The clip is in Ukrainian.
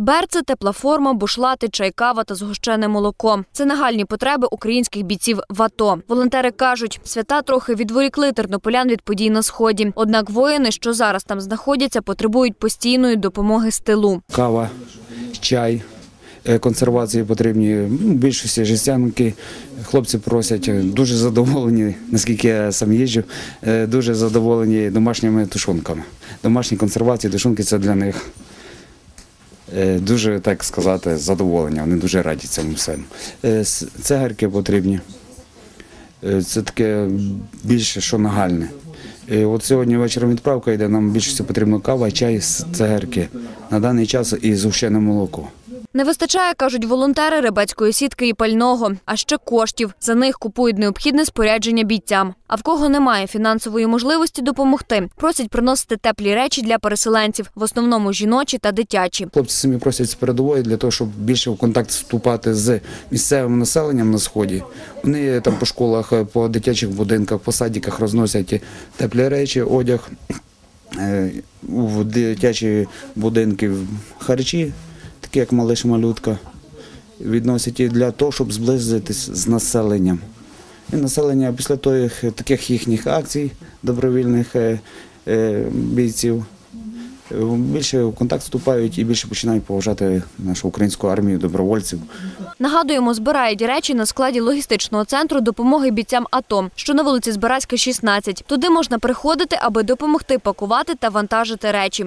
Берце, тепла форма, бушлати, чай, кава та згущене молоко. Це нагальні потреби українських бійців в АТО. Волонтери кажуть, свята трохи відволікли тернополян від подій на сході. Однак воїни, що зараз там знаходяться, потребують постійної допомоги з тилу. кава, чай, е, консервації потрібні. Більшості жестянки. Хлопці просять е, дуже задоволені, наскільки я сам їжджу, е, дуже задоволені домашніми тушонками. Домашні консервації, тушонки це для них дуже, так сказати, задоволення. Вони дуже раді цьому всьому. Цегарки потрібні. Е, Це таке більше що нагальне. І от сьогодні вечором відправка йде, нам більше потрібно кава, чай, з цегарки. На даний час і згущене молоко. Не вистачає, кажуть волонтери, рибацької сітки і пального, а ще коштів. За них купують необхідне спорядження бійцям. А в кого немає фінансової можливості допомогти, просять приносити теплі речі для переселенців, в основному жіночі та дитячі. Хлопці самі просять з передової для того, щоб більше в контакт вступати з місцевим населенням на сході. Вони там по школах, по дитячих будинках, по садиках розносять теплі речі, одяг. Е, В дитячі будинки харчі, як малиш малютка, відносять і для того, щоб зблизитись з населенням. І населення після тих, таких їхніх акцій добровільних е, е, бійців більше в контакт вступають і більше починають поважати нашу українську армію, добровольців. Нагадуємо, збирають речі на складі логістичного центру допомоги бійцям АТО, що на вулиці Збаразька, 16. Туди можна приходити, аби допомогти пакувати та вантажити речі.